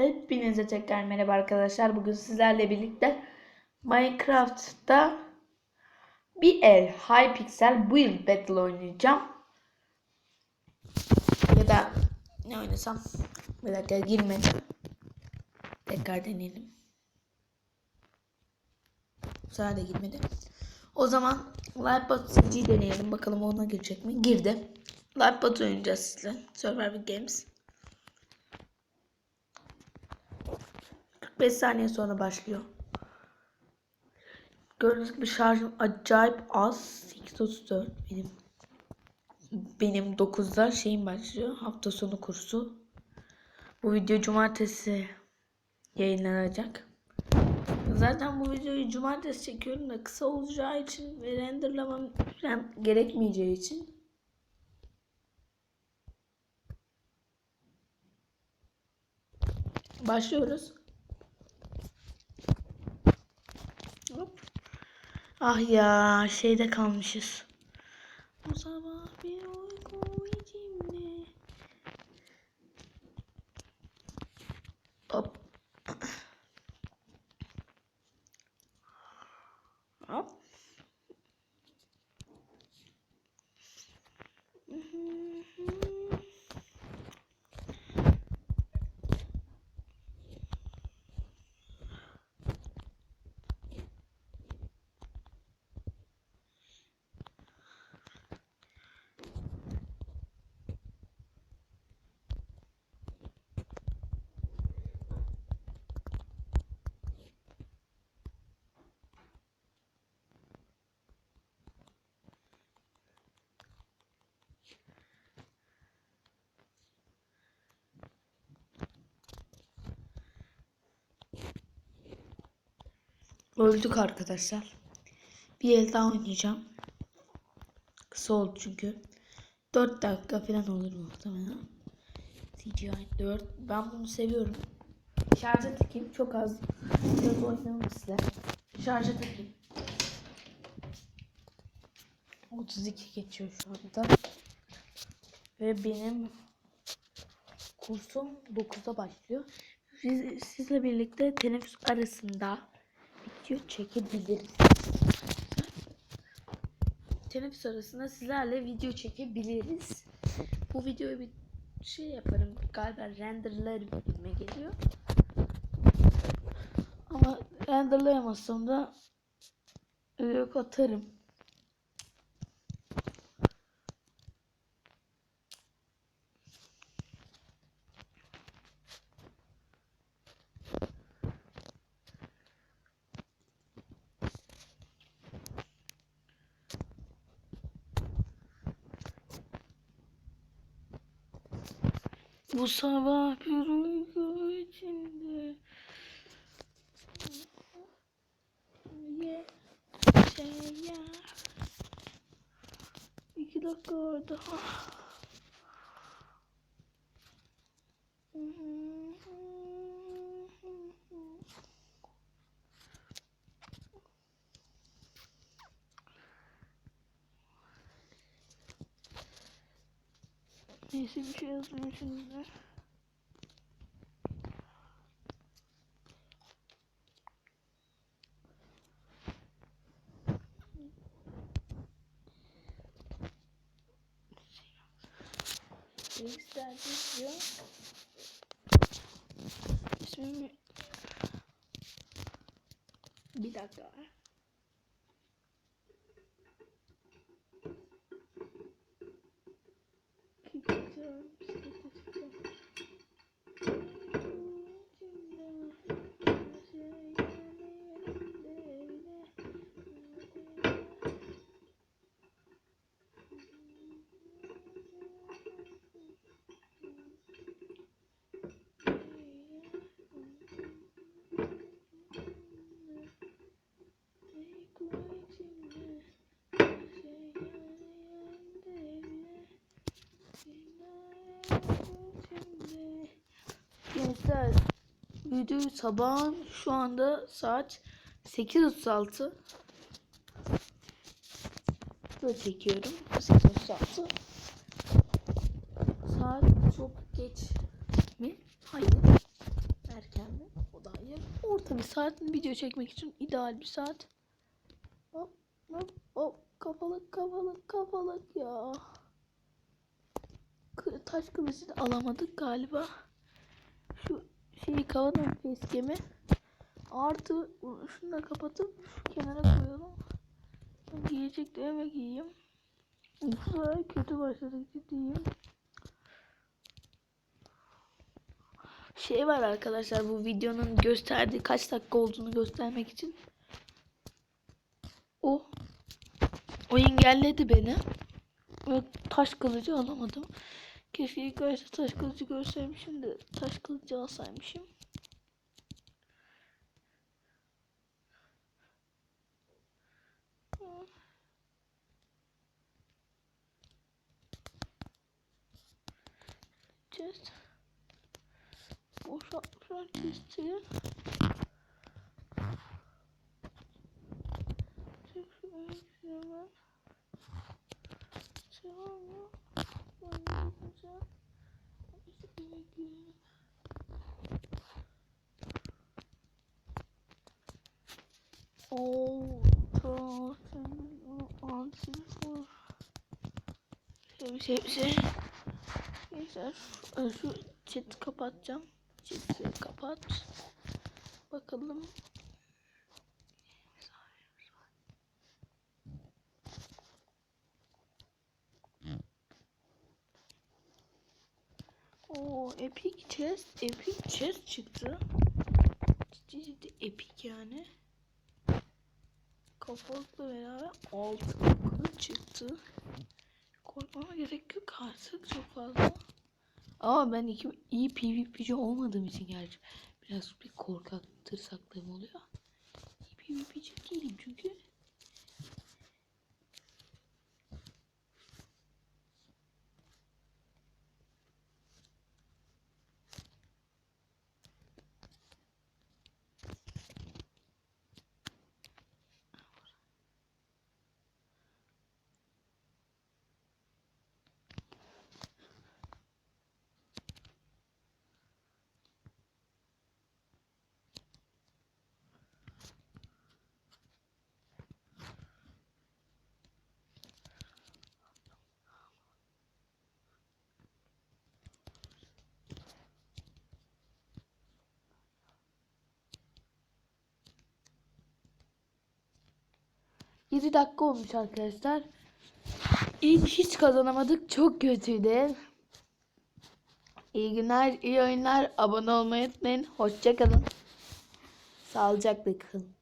Hepinize tekrar merhaba arkadaşlar. Bugün sizlerle birlikte Minecraft'ta bir el Hypixel Build Battle oynayacağım. Ya da ne oynasam? Bir dakika girmedi. Tekrar deneyelim. Bu sefer de girmedi. O zaman Lightbot CG'yi deneyelim. Bakalım ona girecek mi? Girdi. Lightbot oynayacağız sizle. Survivor Games. 45 saniye sonra başlıyor. Gördüğünüz gibi şarjım acayip az. 8.34 benim. Benim 9'da şeyim başlıyor. Hafta sonu kursu. Bu video cumartesi yayınlanacak. Zaten bu videoyu cumartesi çekiyorum da kısa olacağı için ve renderlamam gerekmeyeceği için başlıyoruz. Hop. Ah ya şeyde kalmışız. Bu sabah bir uyku içimde. Hop. Hop. Öldük arkadaşlar. Bir el daha oynayacağım. Kısa oldu çünkü. 4 dakika falan olur muhtemelen. CGI 4. Ben bunu seviyorum. Şarja takayım. Çok az. Biraz oynayalım size. Şarja takayım. 32 geçiyor şu anda. Ve benim kursum 9'da başlıyor. Sizle birlikte teneffüs arasında video çekebiliriz. Teneffüs arasında sizlerle video çekebiliriz. Bu videoyu bir şey yaparım. Galiba renderlarım gibime geliyor. Ama renderlayamazsam da yok atarım. Bu sabah bir uyku içinde. Ye şey ya İki dakika orada Neyse bir şey yazmıyor şimdi. X'ler diyor. İsmimi bir dakika. Videoyu sabahın şu anda saat 8.36 Böyle çekiyorum 8.36 Saat çok geç mi? Hayır Tabi saatin video çekmek için ideal bir saat. Hop hop hop kafalık kafalık kafalık ya. Taş kılıcı da alamadık galiba. Şu şeyi kavalım eskemi. Artı şunu da kapatıp şu kenara koyalım. Giyeceklerime giyeyim. Sefer kötü başladık ciddiyim. Şey var arkadaşlar bu videonun gösterdiği kaç dakika olduğunu göstermek için. O o engelledi beni. Ve taş kılıcı alamadım. Keşke ilk başta taş kılıcı göstermişim de taş kılıcı alsaymışım. Chest. Boşaltmışlar chest'i. Çek şu öyküyü hemen. Şey var mı? Ben yapacağım. İşte öyküyü. Oo, tamam. Sen antin for. Şey şey. Neyse şu, chat'i kapatacağım. Chat'i kapat. Bakalım. Oo epic chest, epic chest çıktı. Ciddi ciddi epic yani. Kafalıkla beraber altın çıktı. Korkmama gerek yok artık çok fazla. Ama ben iki, iyi PvP'ci olmadığım için gerçi biraz bir korkak tırsaklığım oluyor. İyi PvP'ci değilim çünkü. Yedi dakika olmuş arkadaşlar. İlk hiç kazanamadık. Çok kötüydü. İyi günler, iyi oyunlar. Abone olmayı unutmayın. Hoşçakalın. Sağlıcakla kalın.